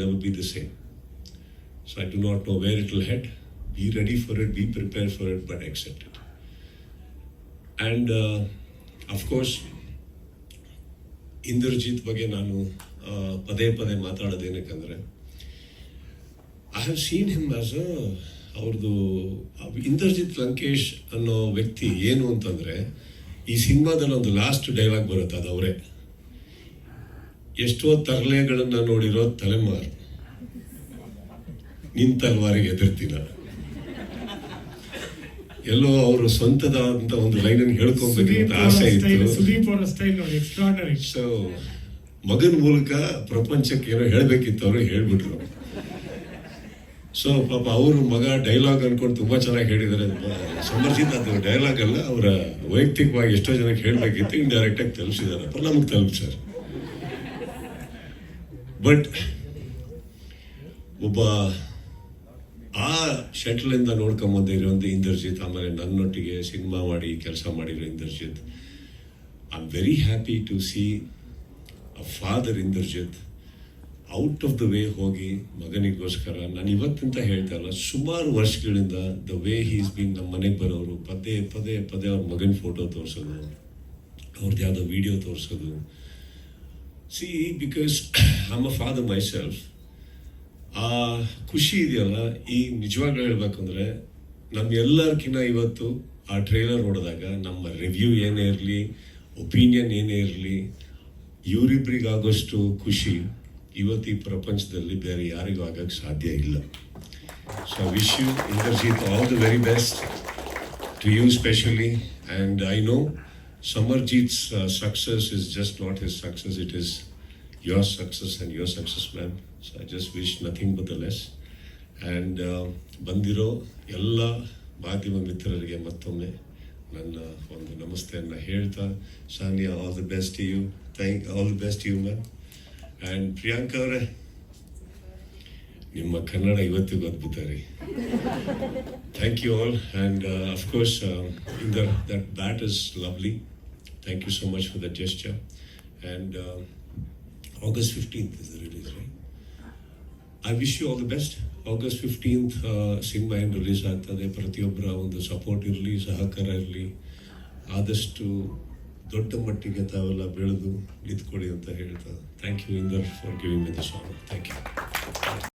never be the same. So I do not know where it will head. Be ready for it, be prepared for it, but accept it. And uh, of course, Indrajit ಬಗ್ಗೆ ನಾನು ಪದೇ ಪದೇ ಮಾತಾಡೋದೇನಕ್ಕಂದರೆ I have seen him as a ಅವ್ರದ್ದು ಇಂದ್ರಜಿತ್ ಲಂಕೇಶ್ ಅನ್ನೋ ವ್ಯಕ್ತಿ ಏನು ಅಂತಂದರೆ ಈ ಸಿನಿಮಾದಲ್ಲಿ ಒಂದು ಲಾಸ್ಟ್ ಡೈಲಾಗ್ ಬರುತ್ತೆ ಅದು ಅವರೇ ಎಷ್ಟೋ ತರಲೆಗಳನ್ನ ನೋಡಿರೋ ತಲೆಮಾರು ನಿನ್ ತಲ್ವಾರಿಗೆ ಎದುರ್ತೀನ ಎಲ್ಲೋ ಅವರು ಸ್ವಂತದಾದಂತ ಒಂದು ಲೈನ್ ಅನ್ನು ಹೇಳ್ಕೊಬೇಕು ಅಂತ ಆಸೆ ಇತ್ತು. ಸೊ ಮಗನ ಮೂಲಕ ಪ್ರಪಂಚಕ್ಕೆ ಏನೋ ಹೇಳ್ಬೇಕಿತ್ತು ಅವರು ಹೇಳ್ಬಿಟ್ರು. ಸೊ ಪಾಪ ಅವರು ಮಗ ಡೈಲಾಗ್ ಅನ್ಕೊಂಡು ತುಂಬಾ ಚೆನ್ನಾಗಿ ಹೇಳಿದ್ದಾರೆ. ಸಮರ್ಜಿತ್ ಅದು ಡೈಲಾಗ್ ಅಲ್ಲ ಅವರ ವೈಯಕ್ತಿಕವಾಗಿ ಎಷ್ಟೋ ಜನಕ್ಕೆ ಹೇಳ್ಬೇಕಿತ್ತು ಇಂಡೈರೆಕ್ಟ್ ಆಗಿ ತಲುಪಿಸಿದಾರೆ ನಮಗೆ ತಲುಪಿಸ್ಯಾರ ಬಟ್ ಒಬ್ಬ ಆ ಶಟ್ಲ್ ಇಂದ ನೋಡ್ಕೊಂಬಂದಿರುವಂತ ಇಂದರ್ಜಿತ್, ಆಮೇಲೆ ನನ್ನೊಟ್ಟಿಗೆ ಸಿನಿಮಾ ಮಾಡಿ, ಕೆಲಸ ಮಾಡಿರೋ Indrajit. I am very happy to see a father Indrajit out of the way ಹೋಗಿ ಮಗನಿಗೋಸ್ಕರ. ನಾನು ಇವತ್ತಂತ ಹೇಳ್ತಾ ಇಲ್ಲ, ಸುಮಾರು ವರ್ಷಗಳಿಂದ ದ ವೇ ಹೀಸ್ ಬಿನ್ ನಮ್ಮ ಮನೆಗೆ ಬರೋರು, ಪದೇ ಪದೇ ಪದೇ ಅವ್ರ ಮಗನ ಫೋಟೋ ತೋರಿಸೋದು ಅವ್ರದ್ದು ಯಾವುದೋ ವಿಡಿಯೋ ತೋರಿಸೋದು. See because am a father myself ಆ ಖುಷಿ ಇದೆಯಲ್ಲ, ಈ ನಿಜವಾಗ್ಲೂ ಹೇಳ್ಬೇಕಂದ್ರೆ ನಮ್ಮೆಲ್ಲರ್ಕಿನ್ನ ಇವತ್ತು ಆ ಟ್ರೈಲರ್ ನೋಡಿದಾಗ ನಮ್ಮ ರಿವ್ಯೂ ಏನೇ ಇರಲಿ ಒಪಿನಿಯನ್ ಏನೇ ಇರಲಿ ಇವರಿಬ್ಬರಿಗಾಗೋಷ್ಟು ಖುಷಿ ಇವತ್ತು ಈ ಪ್ರಪಂಚದಲ್ಲಿ ಬೇರೆ ಯಾರಿಗೂ ಆಗಕ್ಕೆ ಸಾಧ್ಯ ಇಲ್ಲ. So wish you Indrajit all the very best to you specially and I know Samarjeet's uh, success is just not his success, it is your success and your success, ma'am. So I just wish nothing but the less. Uh, ಬಂದಿರೋ ಎಲ್ಲ ಮಾಧ್ಯಮ ಮಿತ್ರರಿಗೆ ಮತ್ತೊಮ್ಮೆ ನನ್ನ ಒಂದು ನಮಸ್ತೆಯನ್ನು ಹೇಳ್ತಾ Sania all the best you thank all the best you ma'am and Priyanka ಅವರೇ ನಿಮ್ಮ ಕನ್ನಡ ಇವತ್ತಿಗೆ ಅದ್ಭುತ ರೀ thank you all and of course in the that that is lovely thank you so much for the jester and August fifteenth is release ರೀ I wish you all the best August fifteenth cinema ಏನು release ಆಗ್ತದೆ. ಪ್ರತಿಯೊಬ್ಬರ ಒಂದು support ಇರಲಿ, ಸಹಕಾರ ಇರಲಿ. ಆದಷ್ಟು ದೊಡ್ಡ ಮಟ್ಟಿಗೆ ತಾವೆಲ್ಲ ಬೆಳೆದು ನಿಂತ್ಕೊಳ್ಳಿ ಅಂತ ಹೇಳ್ತಾರೆ thank you Inder for giving me the song thank you